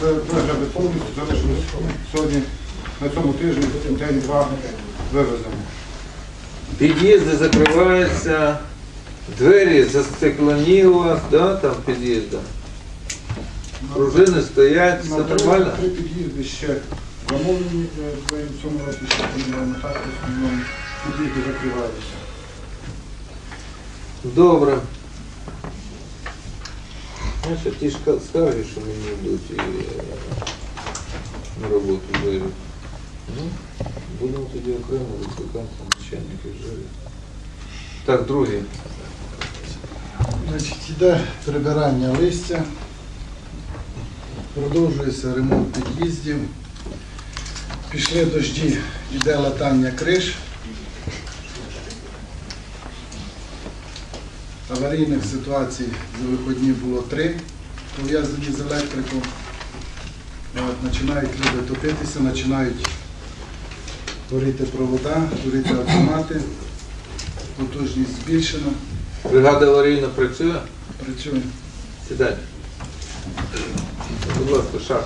Це вигляди повністю залишилось сьогодні на цьому тижні день-два вивеземо. Під'їзди закриваються, двері застеклоні вас, да, там під'їзда. Пружини стоять, все нормально? три під'їзди ще замовлені е, в цьому році, ще поміняємо так, в основному під'їзди закриваються. Добре. Знаєш, ті ж ка- скарги, що мені йдуть на роботу двері. Ну, будемо тоді окремо викликати начальників жирі. Так, другий. Значить, іде прибирання листя, продовжується ремонт під'їздів, пішли дожді, іде латання криш. Аварійних ситуацій за виходні було три, пов'язані з електриком. Починають люди топитися, починають горіти провода, горіти автомати, потужність збільшена, Бригада аварійна працює? працює. Сідайте. Будь ласка, шах.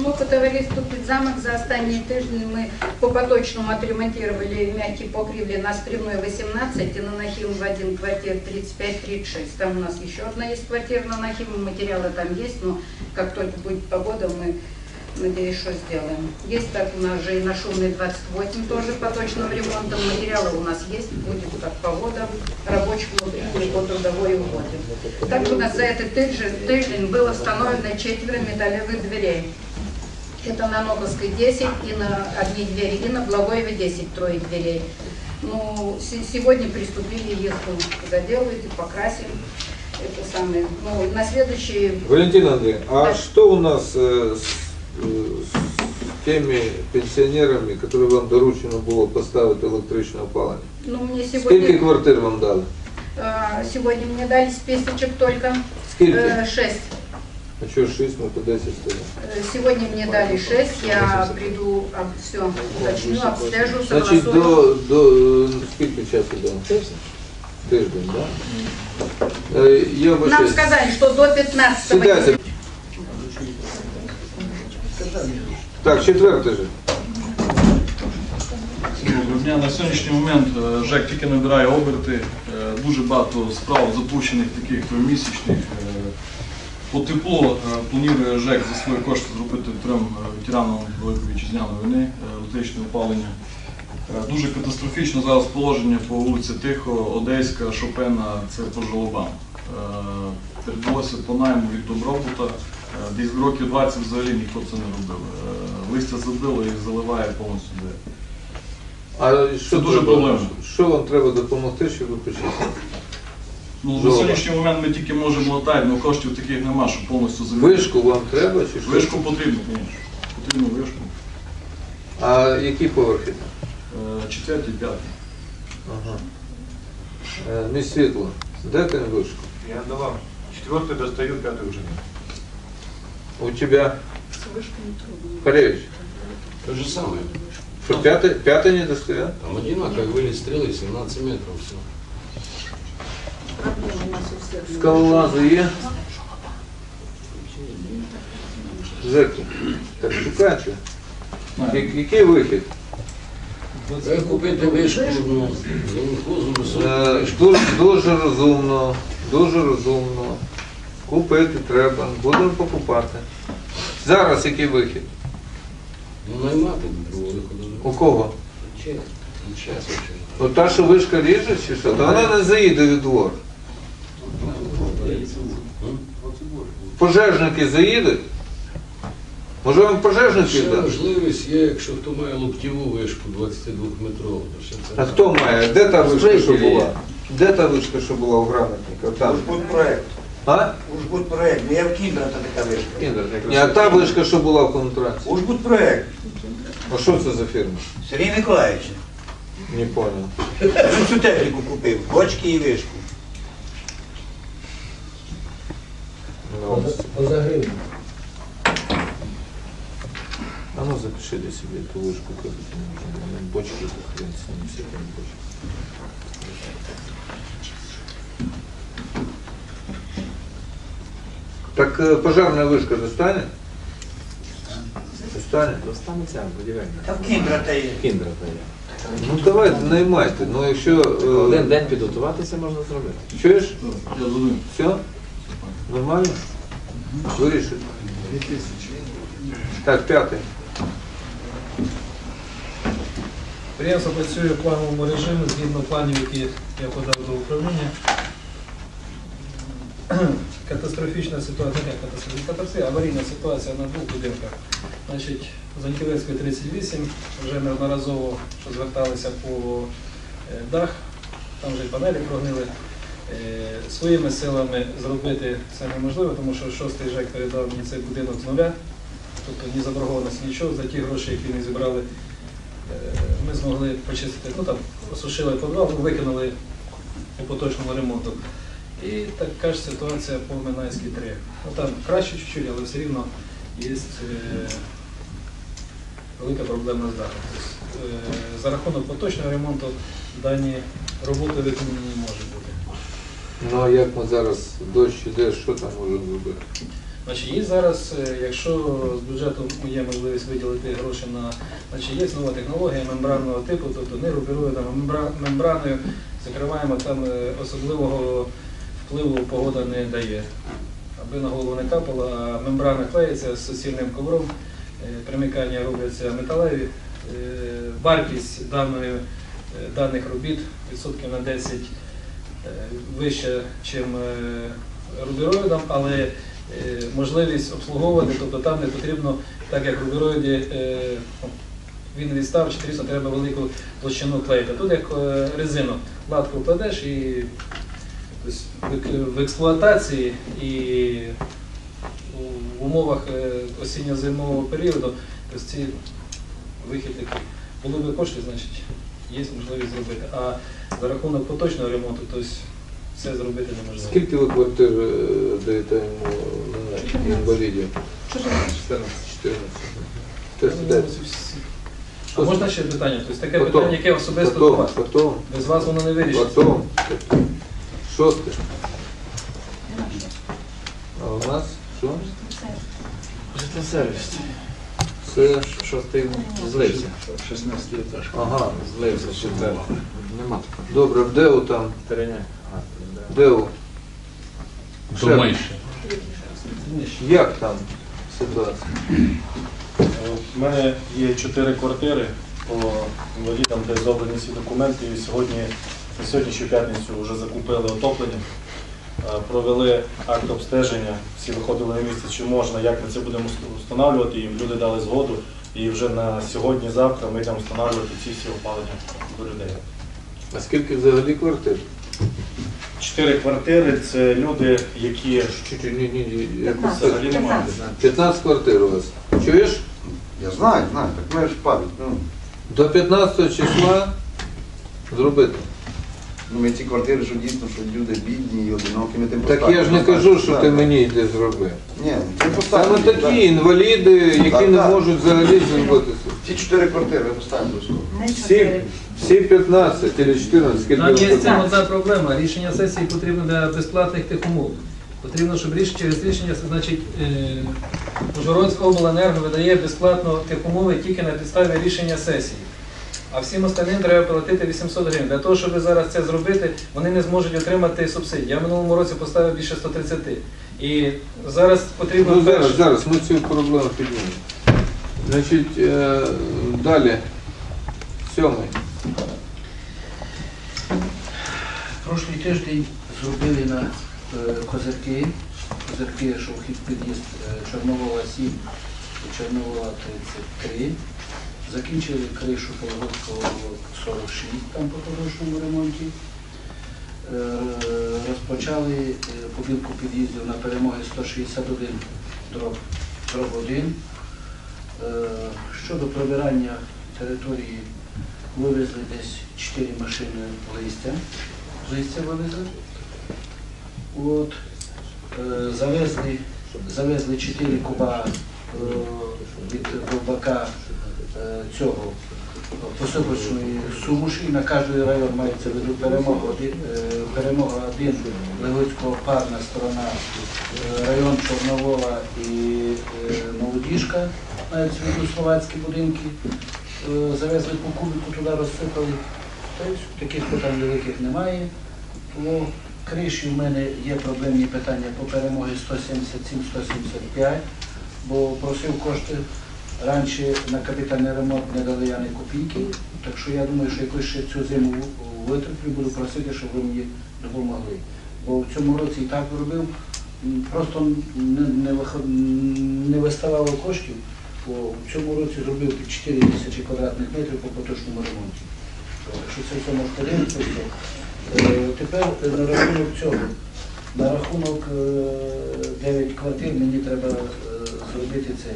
Ну, по товариству «Підзамок» за останні тижні ми по поточному отремонтировали мягкие покривли на Стремной 18 и на Нахимов 1 квартир 35-36. Там у нас еще одна есть квартира на Нахимов, материалы там есть, но как только будет погода, мы, надеюсь, что сделаем. Есть так у нас же и на Шумной 28 тоже поточным ремонтом. Материалы у нас есть, будет как погода, рабочих внутри по трудовой угоде. Также у нас за этот тиждень, тиждень было установлено четверо металлевых дверей. Это на Ноговской 10 и на одни двери, и на Благоеве 10 трое дверей. Ну, се- сегодня приступили их заделывать, покрасим. Это самое. Ну, на следующий Валентин Андрей, а Да. что у нас э, с, э, с теми пенсионерами, которые вам доручено было поставить электричное опалення? Ну, мне сегодня, квартир вам дали? э, сегодня мне дали списочек только Скільки? э, 6. А що 6, ми по 10 стоїмо? Э, Сегодня мне дали 6, я приду, все, уточню, обстежу, Значить, согласую. до, до е, скільки часу дали? Тиждень. Так? Да? Е, Я Нам вибачаюсь. сказали, что до 15 Сідайте. Так, четвертий же. Доброго дня. На сьогоднішній момент е, ЖЕК тільки набирає оберти. Е, Дуже багато справ запущених таких тримісячних. Е, По теплу е, планує ЖЕК за свої кошти зробити трьом е, ветеранам Великої вітчизняної війни електричне опалення. Е, Дуже катастрофічно зараз положення по вулиці Тихо, Одеська, Шопена, це по жалобам. Відбулося по найму від добробута. Десь років 20 взагалі ніхто це не робив. Листя забило і заливає повністю. А що Це дуже треба- проблемно. Що вам треба допомогти, щоб ви почистили? Ну, на Жолоба. сьогоднішній момент ми тільки можемо латати, але коштів таких нема, щоб повністю замінити. Вишку вам треба чи що? Вишку потрібно, звісно. Потрібно вишку. А які поверхи? там? Е, Четвертий, п'ятий. Ага. Е, Мій світло, дайте мені вишку. Я давал. Четвертый достаю, пятый уже нет. У тебя, Харевич, То же самое. что пятый, пятый не достает? Там одинаково вылез стрелы 17 метров, все. Скалолази є? Так шукайте. Я- Який вихід? Купити вишку високу Е. Дуже, дуже розумно, дуже розумно. Купити треба, будемо покупати. Зараз який вихід? Ну, наймати виходу. У кого? Чесно. Ну, чесно. От та, що вишка ріже, чи що, то вона не заїде від двор. Пожежники заїдуть? Може вам пожежники Ще можливість є, якщо хто має локтєву вишку 22 метрову. то ще це А хто має? Де та вишка, що була? Де та вишка, що була у грамотника? Там. Ужбудпроект. А? Ужбудпроект. Не я в Кіндра та така вишка. Ні, а та вишка, що була в контракті. Ужбудпроект. А що це за фірма? Сергій Миколаївич. Не понял. Він цю техніку купив. Бочки і вишку. Поза гривню. А ну запиши для себе эту вышку, как это нужно. Бочки, это хрен с ними, все там бочки. Так е, пожарна вишка достане? Достане? Достанеться будівельна. Та в кіндра та є. Кіндра та є. Ну давайте, наймайте. Ну якщо. е, Один день підготуватися можна зробити. Чуєш? Я зрозумів. Все? Нормально? Вирішили? Так, п'ятий. Підприємство працює в плановому режимі згідно планів, які я подав до управління. Катастрофічна ситуація, не катастрофічна, аварійна ситуація на двох будинках. Значить, Заньківецької 38, вже неодноразово що зверталися по е, дах, там вже й панелі прогнили. Е, Своїми силами зробити це неможливо, тому що шостий ЖЕК передав мені цей будинок з нуля, тобто ні заборгованості, нічого, за ті гроші, які ми зібрали, Е, ми змогли почистити, ну там осушили підвал, викинули по поточному ремонту. І така ж ситуація по Минайській 3. Ну там краще чуть-чуть, але все рівно є е, велика проблема з дахом. Тобто, за рахунок поточного ремонту дані роботи виконані не може бути. Ну а як ми зараз дощ іде, що там можемо зробити? Значить, є зараз, е, якщо з бюджету є можливість виділити гроші на, значить, є нова технологія мембранного типу, тобто не рубіруємо мембра- мембраною, закриваємо там е, особливого впливу погода не дає. Аби на голову не капало, а мембрана клеїться з суцільним ковром, е, примикання робляться металеві. Вартість даної, даних робіт відсотків на 10 е, вища, ніж рубіроїдом, але е, можливість обслуговувати, тобто там не потрібно, так як в рубіроїді е, він відстав, чи трісно треба велику площину клеїти. Тут як е, резину, латку кладеш і в експлуатації і в умовах е, осінньо-зимового періоду, тобто ці вихід такий. Були би кошти, значить, є можливість зробити. За рахунок поточного ремонту, тобто все зробити неможливо. Скільки ви квартир е, даєте йому на інвалідів? 14. 14. Хто Ну, сідає? всі- А можна ще питання? Тобто таке Потом. питання, яке особисто до Потом, вас. потом, Без вас воно не вирішиться. потом. Шосте. А у нас що? Житлосервіс. Це, Шостий злився. 16 етаж. ага, Злився четвертий. Нема такого. добре, в Деу там, Тереня. Деу. Думаєш? Як там ситуація? У мене є чотири квартири по інвалідам, де зроблені всі документи. І сьогодні, на сьогоднішню п'ятницю вже закупили отоплення, е, провели акт обстеження, всі виходили на місце, чи можна, як ми це будемо встановлювати. Їм люди дали згоду. І вже на сьогодні-завтра ми йдемо встановлювати ці всі опалення до людей. А скільки взагалі квартир? Чотири квартири це люди, які Чуть-чуть, ні, ні, ні, взагалі не мають. 15 квартир у вас. Чуєш? Я знаю, знаю, так ми ж пам'ять. Ну, До 15 числа зробити. Ну, ми ці квартири, що дійсно, що люди бідні і одинокі, ми тим Так я ж не кажу, що ти мені йди зроби. Ні, ми поставимо. Саме такі інваліди, які Так, не так. можуть взагалі зробити. Ці чотири квартири ми поставимо обов'язково. Всі, всі 15 чи 14, скільки Там є з цим одна проблема. Рішення сесії потрібно для безплатних тих умов. Потрібно, щоб ріш, через рішення, значить, е, Ужгородська обленерго видає безплатно умови тільки на підставі рішення сесії. А всім остальним треба платити 800 гривень. Для того, щоб зараз це зробити, вони не зможуть отримати субсидії. Я в минулому році поставив більше 130. І зараз потрібно Ну зараз, зараз ми цю проблему піднімемо. Значить, е, далі. Сьомий. Прошлий тиждень зробили на е, козирки, козирки, що вхід під'їзд е, Чорновола 7 і Чорновола 33. Закінчили кришу Пологовського 46, там по поточному ремонті. Е, Розпочали е, побілку під'їздів на перемоги 161 дроб, дроб 1. Е, Щодо прибирання території вивезли десь 4 машини листя. Листя вивезли. От, завезли, завезли 4 куба від Довбака е, цього посипочної сумуші. На кожен район мається в виду перемога е, перемога один Левицького парна сторона, район Чорновола і е, Молодіжка, мають в виду словацькі будинки. Е, Завезли по кубику туди розсипали. Таких питань великих немає. По криші в мене є проблемні питання по перемоги 177-175, бо просив кошти раніше на капітальний ремонт не дали я ні копійки, так що я думаю, що якось ще цю зиму витреплю, буду просити, щоб ви мені допомогли. Бо в цьому році і так робив, просто не, не, не виставало коштів, бо в цьому році зробив під 4 тисячі квадратних метрів по поточному ремонті. Так що це все можете дивитися. Е, Тепер е, на рахунок цього. На рахунок е, 9 квартир мені треба е, зробити це.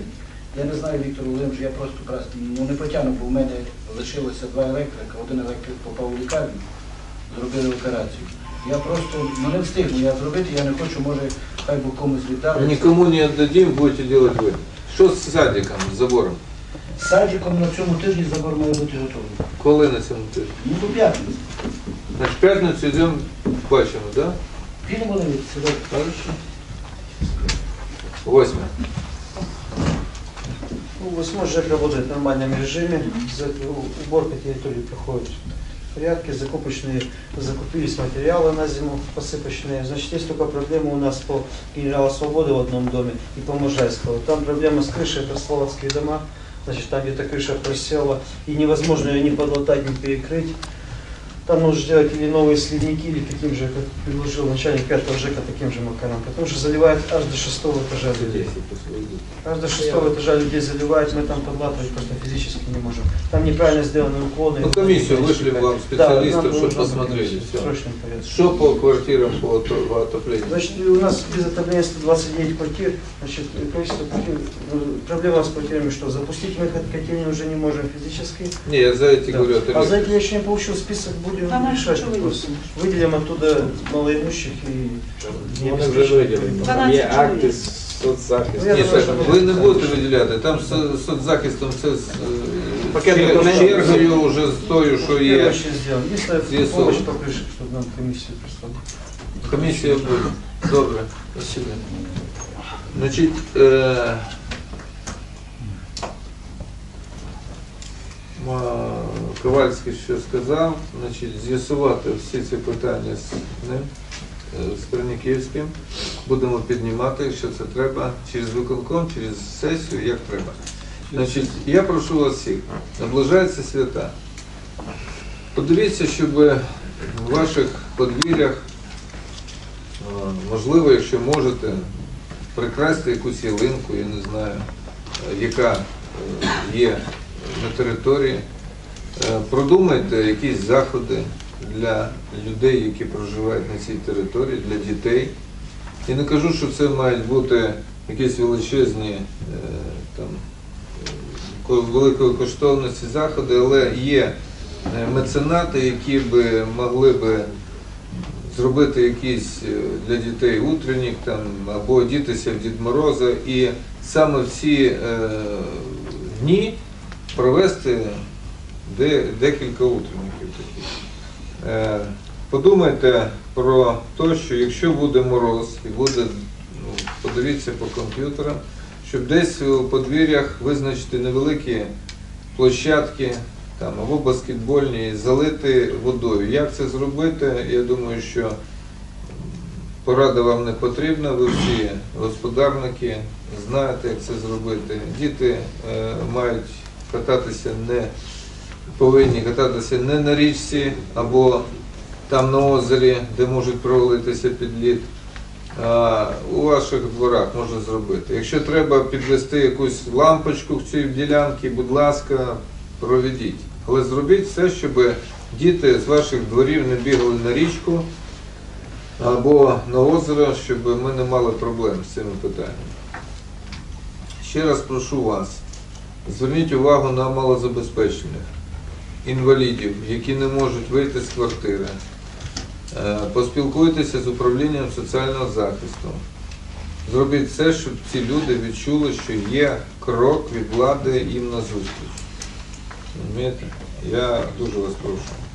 Я не знаю, Віктор Володимирович, я просто просто ну, не потягну, бо в мене лишилося два електрика, один електрик попав у лікарню, зробили операцію. Я просто ну, не встигну я зробити, я не хочу, може, хай би комусь віддали. Никому не отдадим, будете делать вы. Что с садиком, с забором? З Садиком на цьому тижні забор має бути готовий. Коли на цьому тижні? Ну, до п'ятниці. Значить, в п'ятницю йдемо, бачимо, так? Да? Підемо дивитися. Хорошо. Восьме. Ну, восьмой ЖЭК работает в нормальном режиме. За- Уборка территории проходит в порядке. Закупочные, закупились материалы на зиму посыпочные. Значит, есть только проблема у нас по генерала Свободы в одном доме и по Можайского. Там проблема с крышей, это словацкие дома. Значит, там где-то крыша просела, и невозможно ее ни подлатать, ни перекрыть. Там нужно сделать или новые сливники, или таким же, как предложил начальник пятого ЖЭКа, таким же макаром. Потому что заливает аж до шестого этажа людей. Аж до шестого этажа людей заливает, мы там подлатывать просто физически не можем. Там неправильно сделаны уклоны. Ну, комиссию вышли вам специалистов, чтобы посмотрели. Все. Что по квартирам по ото- отоплению? Значит, у нас без отопления 129 квартир. Значит, количество квартир, ну, проблема с квартирами, что запустить мы хот- котельную уже не можем физически. Не, я за эти Да. говорю, А за это я еще не получил список, будем Она решать что вопрос. Выделим оттуда малоимущих и Вони вже виділені. Там є акти соцзахисту. Ну, я Ні, думаю, так, що ви не будете виділяти. Там з соцзахистом це з Пакет е, документів. чергою вже з тою, що Первое є. еще сделаем. Если Здесь помощь он. по крыше, чтобы нам комиссию прислали. Комісія буде. Добре. Спасибо. Значить, е, ма- Ковальський що сказав, значить, з'ясувати всі ці питання з ним, е, з Корніківським. Будемо піднімати, якщо це треба, через виконком, через сесію, як треба. Значить, я прошу вас всіх, наближаються свята. Подивіться, щоб в ваших подвір'ях Е, Можливо, якщо можете, прикрасти якусь ялинку, я не знаю, е, яка є на території. Е, Продумайте якісь заходи для людей, які проживають на цій території, для дітей. І не кажу, що це мають бути якісь величезні е, там, ко- великої коштовності заходи, але є е, меценати, які би могли би зробити якийсь е, для дітей утреннік там, або одітися в Дід Мороза і саме в ці е, дні провести де, декілька утренників таких. Е, подумайте про те, що якщо буде мороз і буде, ну, подивіться по комп'ютерам, щоб десь у подвір'ях визначити невеликі площадки там, або баскетбольні, і залити водою. Як це зробити? Я думаю, що порада вам не потрібна, ви всі господарники, знаєте, як це зробити. Діти е, мають кататися не повинні кататися не на річці або там на озері, де можуть провалитися під лід. А у ваших дворах можна зробити. Якщо треба підвести якусь лампочку в цій ділянці, будь ласка, проведіть. Але зробіть все, щоб діти з ваших дворів не бігали на річку або на озеро, щоб ми не мали проблем з цими питаннями. Ще раз прошу вас, зверніть увагу на малозабезпечених інвалідів, які не можуть вийти з квартири. Е, Поспілкуйтеся з управлінням соціального захисту. Зробіть все, щоб ці люди відчули, що є крок від влади їм на зустріч. Я дуже вас прошу.